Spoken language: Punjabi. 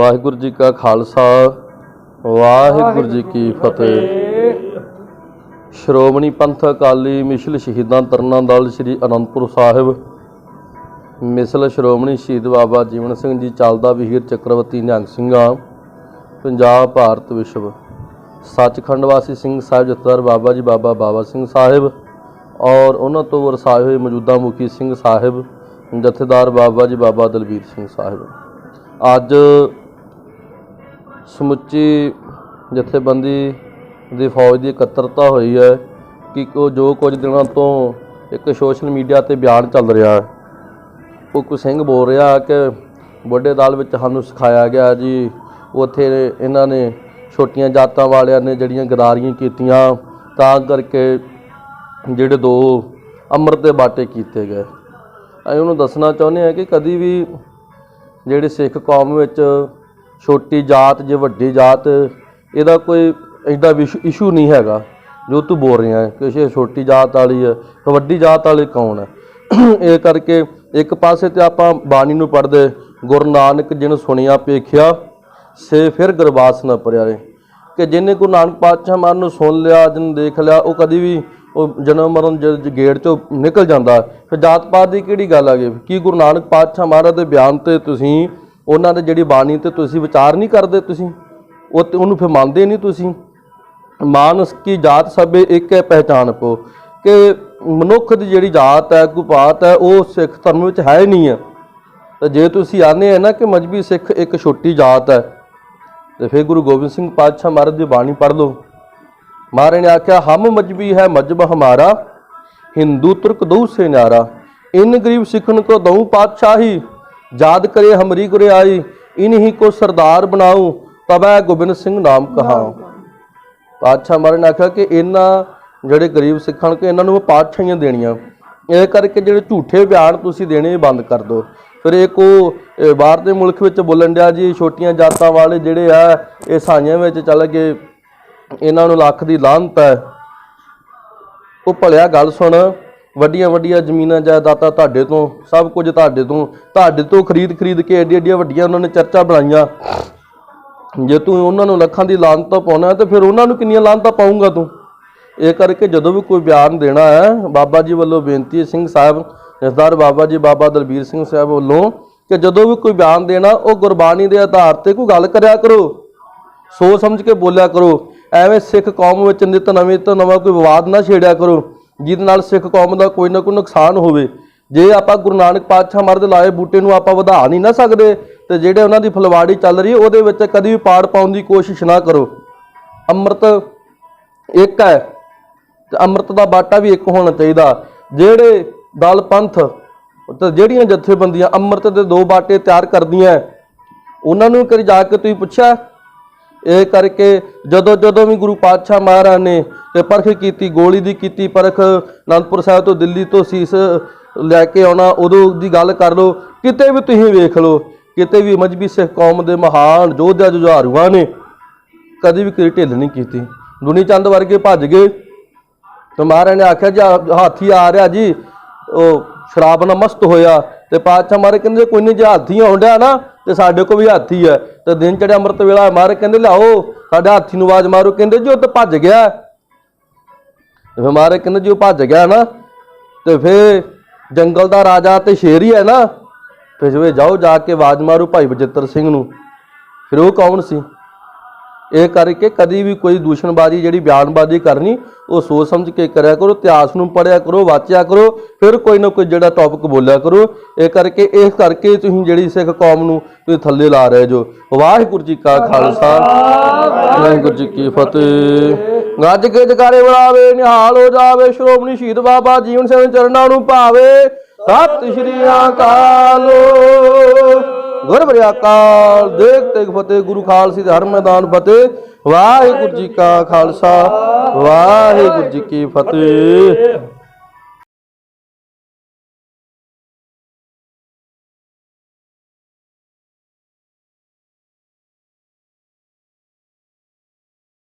ਵਾਹਿਗੁਰੂ ਜੀ ਕਾ ਖਾਲਸਾ, ਵਾਹਿਗੁਰੂ ਜੀ ਕੀ ਫਤਿਹ। ਸ਼੍ਰੋਮਣੀ ਪੰਥ ਅਕਾਲੀ ਮਿਸ਼ਲ ਸ਼ਹੀਦਾਂ ਤਰਨਾ ਦਲ ਸ੍ਰੀ ਅਨੰਦਪੁਰ ਸਾਹਿਬ, ਮਿਸਲ ਸ਼੍ਰੋਮਣੀ ਸ਼ਹੀਦ ਬਾਬਾ ਜੀਵਨ ਸਿੰਘ ਜੀ ਚੱਲਦਾ ਵੀਰ ਚੱਕਰਵਰਤੀ ਨਿਹੰਗ ਸਿੰਘਾਂ, ਪੰਜਾਬ, ਭਾਰਤ ਵਿਸ਼ਵ। ਸੱਚਖੰਡ ਵਾਸੀ ਸਿੰਘ ਸਾਹਿਬ ਜਥੇਦਾਰ ਬਾਬਾ ਜੀ ਬਾਬਾ ਬਾਬਾ ਸਿੰਘ ਸਾਹਿਬ ਔਰ ਉਹਨਾਂ ਤੋਂ ਵਰਸਾਏ ਹੋਏ ਮੌਜੂਦਾ ਮੁਖੀ ਸਿੰਘ ਸਾਹਿਬ, ਜਥੇਦਾਰ ਬਾਬਾ ਜੀ ਬਾਬਾ ਦਲਬੀਰ ਸਿੰਘ ਸਾਹਿਬ। ਅੱਜ ਸਮੁੱਚੀ ਜਥੇਬੰਦੀ ਦੀ ਫੌਜ ਦੀ ਇਕੱਤਰਤਾ ਹੋਈ ਹੈ ਕਿ ਕੋ ਜੋ ਕੁਝ ਦਿਨਾਂ ਤੋਂ ਇੱਕ ਸੋਸ਼ਲ ਮੀਡੀਆ ਤੇ ਬਿਆਨ ਚੱਲ ਰਿਹਾ ਹੈ। ਉਹ ਕੋ ਸਿੰਘ ਬੋਲ ਰਿਹਾ ਕਿ ਬੁੱਢੇ ਦਾਲ ਵਿੱਚ ਸਾਨੂੰ ਸਿਖਾਇਆ ਗਿਆ ਜੀ, ਉੱਥੇ ਇਹਨਾਂ ਨੇ ਛੋਟੀਆਂ ਜਾਤਾਂ ਵਾਲਿਆਂ ਨੇ ਜਿਹੜੀਆਂ ਗਦਾਰੀਆਂ ਕੀਤੀਆਂ, ਤਾਂ ਕਰਕੇ ਜਿਹੜੇ ਦੋ ਅੰਮ੍ਰਿਤ ਦੇ ਬਾਟੇ ਕੀਤੇ ਗਏ। ਅਸੀਂ ਉਹਨੂੰ ਦੱਸਣਾ ਚਾਹੁੰਦੇ ਹਾਂ ਕਿ ਕਦੀ ਵੀ ਜਿਹੜੇ ਸਿੱਖ ਕੌਮ ਵਿੱਚ ਛੋਟੀ ਜਾਤ ਜੇ ਵੱਡੀ ਜਾਤ, ਇਹਦਾ ਕੋਈ ਐਡਾ ਇਸ਼ੂ ਨਹੀਂ ਹੈਗਾ, ਜੋ ਤੂੰ ਬੋਲ ਰਿਹਾ ਹੈ। ਕਿ ਛੋਟੀ ਜਾਤ ਵਾਲੀ ਹੈ ਵੱਡੀ ਜਾਤ ਵਾਲੇ ਕੌਣ ਹੈ? ਇਹ ਕਰਕੇ ਇੱਕ ਪਾਸੇ ਤੇ ਆਪਾਂ ਬਾਣੀ ਨੂੰ ਪੜ੍ਹਦੇ, ਗੁਰੂ ਨਾਨਕ ਜਿਨ ਸੁਣਿਆ ਪੇਖਿਆ, ਸੇ ਫਿਰ ਗਰਵਾਸ ਨਾ ਪਰਿਆਰੇ। ਕਿ ਜਿਹਨੇ ਗੁਰੂ ਨਾਨਕ ਪਾਤਸ਼ਾਹ ਮਨ ਨੂੰ ਸੁਣ ਲਿਆ ਜਿਹਨੂੰ ਦੇਖ ਲਿਆ, ਉਹ ਕਦੀ ਵੀ ਉਹ ਜਨਮ ਮਰਨ ਜ ਜ- ਚੋਂ ਨਿਕਲ ਜਾਂਦਾ। ਫਿਰ ਜਾਤ ਪਾਤ ਦੀ ਕਿਹੜੀ ਗੱਲ ਆ ਗਈ? ਕੀ ਗੁਰੂ ਨਾਨਕ ਪਾਤਸ਼ਾਹ ਮਹਾਰਾਜ ਦੇ ਬਿਆਨ ਤੇ ਤੁਸੀਂ ਉਹਨਾਂ ਦੇ ਜਿਹੜੀ ਬਾਣੀ ਤੇ ਤੁਸੀਂ ਵਿਚਾਰ ਨਹੀਂ ਕਰਦੇ ਤੁਸੀਂ, ਉਹ ਤੇ ਉਹਨੂੰ ਫਿਰ ਮੰਨਦੇ ਨਹੀਂ ਤੁਸੀਂ। ਮਾਨਸ ਕੀ ਜਾਤ ਸਭੇ ਇੱਕ ਹੈ ਪਹਿਚਾਨ ਪੋ ਕਿ ਮਨੁੱਖ ਦੀ ਜਿਹੜੀ ਜਾਤ ਹੈ ਕੋਈ ਹੈ, ਉਹ ਸਿੱਖ ਧਰਮ ਵਿੱਚ ਹੈ ਹੀ ਨਹੀਂ ਹੈ। ਤਾਂ ਜੇ ਤੁਸੀਂ ਆਨੇ ਹੈ ਨਾ ਕਿ ਮਜਬੀ ਸਿੱਖ ਇੱਕ ਛੋਟੀ ਜਾਤ ਹੈ, ਤੇ ਫਿਰ ਗੁਰੂ ਗੋਬਿੰਦ ਸਿੰਘ ਪਾਤਸ਼ਾਹ ਮਹਾਰਾਜ ਦੀ ਬਾਣੀ ਪੜ੍ਹ ਲਓ। ਮਹਾਰਾਜ ਨੇ ਆਖਿਆ, ਹਮ ਮਜਬੀ ਹੈ ਮਜਬ ਹਮਾਰਾ, ਹਿੰਦੂ ਤੁਰਕ ਦਊ ਸੇ ਨਿਆਰਾ। ਇਨ ਗਰੀਬ ਸਿੱਖਨ ਕੋ ਦਉ ਪਾਤਸ਼ਾਹੀ। ਯਾਦ ਕਰੇ ਹਮਰੀ ਗੁਰੇ ਆਈ, ਇਨਹੀ ਕੋ ਸਰਦਾਰ ਬਣਾਉ ਤਬੈ ਗੋਬਿੰਦ ਸਿੰਘ ਨਾਮ ਕਹਾਉ। ਪਾਤਸ਼ਾਹ ਮਹਾਰਾਜ ਨੇ ਆਖਿਆ ਕਿ ਇਹਨਾਂ ਜਿਹੜੇ ਗਰੀਬ ਸਿੱਖਾਂ ਨੂੰ ਇਹਨਾਂ ਨੂੰ ਮੈਂ ਪਾਤਸ਼ਾਹੀਆਂ ਦੇਣੀਆਂ। ਇਹ ਕਰਕੇ ਜਿਹੜੇ ਝੂਠੇ ਬਿਆਨ ਤੁਸੀਂ ਦੇਣੇ, ਇਹ ਬੰਦ ਕਰ ਦਿਓ। ਫਿਰ ਇਹ ਕੋ ਬਾਹਰ ਦੇ ਮੁਲਕ ਵਿੱਚ ਬੋਲਣ ਡਿਆ ਜੀ, ਛੋਟੀਆਂ ਜਾਤਾਂ ਵਾਲੇ ਜਿਹੜੇ ਆ, ਇਹ ਸਾਈਆਂ ਵਿੱਚ ਚੱਲ ਗਏ। ਇਹਨਾਂ ਨੂੰ ਲੱਖ ਦੀ ਲਾਹਨਤ ਹੈ। ਉਹ ਭਲਿਆ ਗੱਲ ਸੁਣ। ਵੱਡੀਆਂ ਵੱਡੀਆਂ ਜ਼ਮੀਨਾਂ, ਜਾਇਦਾਦਾਂ ਤੁਹਾਡੇ ਤੋਂ, ਸਭ ਕੁਝ ਤੁਹਾਡੇ ਤੋਂ ਤੁਹਾਡੇ ਤੋਂ ਖਰੀਦ ਖਰੀਦ ਕੇ ਐਡੀ ਐਡੀਆਂ ਵੱਡੀਆਂ ਉਹਨਾਂ ਨੇ ਚਰਚਾ ਬਣਾਈਆਂ। ਜੇ ਤੂੰ ਉਹਨਾਂ ਨੂੰ ਲੱਖਾਂ ਦੀ ਲਾਹਨਤ ਪਾਉਣਾ ਤੇ ਫਿਰ ਉਹਨਾਂ ਨੂੰ ਕਿੰਨੀਆਂ ਲਾਹਨਤਾਂ ਪਾਉਂਗਾ ਤੂੰ? ਇਹ ਕਰਕੇ ਜਦੋਂ ਵੀ ਕੋਈ ਬਿਆਨ ਦੇਣਾ ਹੈ, ਬਾਬਾ ਜੀ ਵੱਲੋਂ ਬੇਨਤੀ ਹੈ ਸਿੰਘ ਸਾਹਿਬ, ਜਸਦਾਰ ਬਾਬਾ ਜੀ, ਬਾਬਾ ਦਲਬੀਰ ਸਿੰਘ ਸਾਹਿਬ ਵੱਲੋਂ ਕਿ ਜਦੋਂ ਵੀ ਕੋਈ ਬਿਆਨ ਦੇਣਾ, ਉਹ ਗੁਰਬਾਣੀ ਦੇ ਆਧਾਰ ਤੇ ਕੋਈ ਗੱਲ ਕਰਿਆ ਕਰੋ। ਸੋਚ ਸਮਝ ਕੇ ਬੋਲਿਆ ਕਰੋ। ਐਵੇਂ ਸਿੱਖ ਕੌਮ ਵਿੱਚ ਨਿਤ ਨਵੇਂ ਤੋਂ ਨਵਾਂ ਕੋਈ ਵਿਵਾਦ ਨਾ ਛੇੜਿਆ ਕਰੋ। ਜਿਹਦੇ ਨਾਲ ਸਿੱਖ ਕੌਮ ਦਾ ਕੋਈ ਨਾ ਕੋਈ ਨੁਕਸਾਨ ਹੋਵੇ। ਜੇ ਆਪਾਂ ਗੁਰੂ ਨਾਨਕ ਪਾਤਸ਼ਾਹ ਮਹਾਰਾਜ ਦੇ ਲਾਏ ਬੂਟੇ ਨੂੰ ਆਪਾਂ ਵਧਾ ਨਹੀਂ ਨਾ ਸਕਦੇ, ਤੇ ਜਿਹੜੇ ਉਹਨਾਂ ਦੀ ਫਲਵਾੜੀ ਚੱਲ ਰਹੀ, ਉਹਦੇ ਵਿੱਚ ਕਦੀ ਵੀ ਪਾੜ ਪਾਉਣ ਦੀ ਕੋਸ਼ਿਸ਼ ਨਾ ਕਰੋ। ਅੰਮ੍ਰਿਤ ਇੱਕ ਹੈ, ਤੇ ਅੰਮ੍ਰਿਤ ਦਾ ਬਾਟਾ ਵੀ ਇੱਕ ਹੋਣਾ ਚਾਹੀਦਾ। ਜਿਹੜੇ ਦਲ ਪੰਥ, ਤੇ ਜਿਹੜੀਆਂ ਜਥੇਬੰਦੀਆਂ ਅੰਮ੍ਰਿਤ ਦੇ ਦੋ ਬਾਟੇ ਤਿਆਰ ਕਰਦੀਆਂ, ਉਹਨਾਂ ਨੂੰ ਕਰੀ ਜਾ ਕੇ ਤੁਸੀਂ ਪੁੱਛਿਆ? ਇਹ ਕਰਕੇ ਜਦੋਂ ਜਦੋਂ ਵੀ ਗੁਰੂ ਪਾਤਸ਼ਾਹ ਮਹਾਰਾਜ ਨੇ ਤੇ ਪਰਖ ਕੀਤੀ, ਗੋਲੀ ਦੀ ਕੀਤੀ ਪਰਖ, ਅਨੰਦਪੁਰ ਸਾਹਿਬ ਤੋਂ ਦਿੱਲੀ ਤੋਂ ਸੀਸ ਲੈ ਕੇ ਆਉਣਾ, ਉਦੋਂ ਦੀ ਗੱਲ ਕਰ ਲਓ, ਕਿਤੇ ਵੀ ਤੁਸੀਂ ਵੇਖ ਲਓ, ਕਿਤੇ ਵੀ ਮਜਬੀ ਸਿੱਖ ਕੌਮ ਦੇ ਮਹਾਨ ਯੋਧਿਆ ਜੁਝਾਰੂਆਂ ਨੇ ਕਦੀ ਵੀ ਕੋਈ ਢਿੱਲ ਨਹੀਂ ਕੀਤੀ। ਦੁਨੀ ਚੰਦ ਵਰਗੇ ਭੱਜ ਗਏ ਤੇ ਮਹਾਰਾਜ ਨੇ ਆਖਿਆ, ਜੀ, ਹਾਥੀ ਆ ਰਿਹਾ ਜੀ। ਉਹ ਸ਼ਰਾਬ ਨਾਲ ਮਸਤ ਹੋਇਆ ਤੇ ਪਾਤਸ਼ਾਹ ਮਹਾਰਾਜ ਕਹਿੰਦੇ, ਕੋਈ ਨਹੀਂ ਜੇ ਹਾਥੀ ਆਉਂਦਿਆ ਨਾ, ਤੇ ਸਾਡੇ ਕੋਲ ਵੀ ਹਾਥੀ ਹੈ। ਤੇ ਦਿਨ ਚੜਿਆ ਅੰਮ੍ਰਿਤ ਵੇਲਾ, ਮਹਾਰਾਜ ਕਹਿੰਦੇ, ਲਿਆਓ, ਸਾਡੇ ਹਾਥੀ ਨੂੰ ਆਵਾਜ਼ ਮਾਰੋ। ਕਹਿੰਦੇ ਜੀ ਉਹ ਤਾਂ ਭੱਜ ਗਿਆ। ਤੇ ਫਿਰ ਮਹਾਰਾਜ ਕਹਿੰਦੇ ਜੀ ਉਹ ਭੱਜ ਗਿਆ ਨਾ, ਤੇ ਫਿਰ ਜੰਗਲ ਦਾ ਰਾਜਾ ਤੇ ਸ਼ੇਰ ਹੀ ਹੈ ਨਾ, ਫਿਰ ਜਿਵੇਂ ਜਾਓ ਜਾ ਕੇ ਆਵਾਜ਼ ਮਾਰੋ ਭਾਈ ਬਜਿੱਤਰ ਸਿੰਘ ਨੂੰ। ਫਿਰ ਉਹ ਕੌਣ ਸੀ? ਇਹ ਕਰਕੇ ਕਦੀ ਵੀ ਕੋਈ ਦੂਸ਼ਣਬਾਜ਼ੀ ਜਿਹੜੀ ਬਿਆਨਬਾਜ਼ੀ ਕਰਨੀ, ਉਹ ਸੋਚ ਸਮਝ ਕੇ ਕਰਿਆ ਕਰੋ, ਇਤਿਹਾਸ ਨੂੰ ਪੜਿਆ ਕਰੋ, ਵਾਚਿਆ ਕਰੋ, ਫਿਰ ਕੋਈ ਨਾ ਕੋਈ ਜਿਹੜਾ ਟੌਪਿਕ ਬੋਲਿਆ ਕਰੋ, ਇਹ ਕਰਕੇ, ਇਸ ਕਰਕੇ ਤੁਸੀਂ ਜਿਹੜੀ ਸਿੱਖ ਕੌਮ ਨੂੰ ਤੁਸੀਂ ਥੱਲੇ ਲਾ ਰਹੇ ਜੋ। ਵਾਹਿਗੁਰੂ ਜੀ ਕਾ ਖਾਲਸਾ, ਵਾਹਿਗੁਰੂ ਜੀ ਕੀ ਫਤਿਹ। ਗੱਜ ਕੇ ਜਕਾਰੇ ਬੁਲਾਵੇ, ਨਿਹਾਲ ਹੋ ਜਾਵੇ, ਸ਼੍ਰੋਮਣੀ ਸ਼ਹੀਦ ਬਾਬਾ ਜੀਵਨ ਸਿੰਘ ਚਰਨਾਂ ਨੂੰ ਭਾਵੇ। ਸਤਿ ਸ਼੍ਰੀ ਅਕਾਲ। ਗੁਰਬਰਿਆ ਅਕਾਲ ਦੇਖ ਤੇਗ ਫਤਿਹ, ਗੁਰੂ ਖਾਲਸੇ ਦੇ ਹਰ ਮੈਦਾਨ ਫਤਿਹ। ਵਾਹਿਗੁਰੂ ਜੀ ਕਾ ਖਾਲਸਾ, ਵਾਹਿਗੁਰੂ ਜੀ ਕੀ ਫਤਿਹ।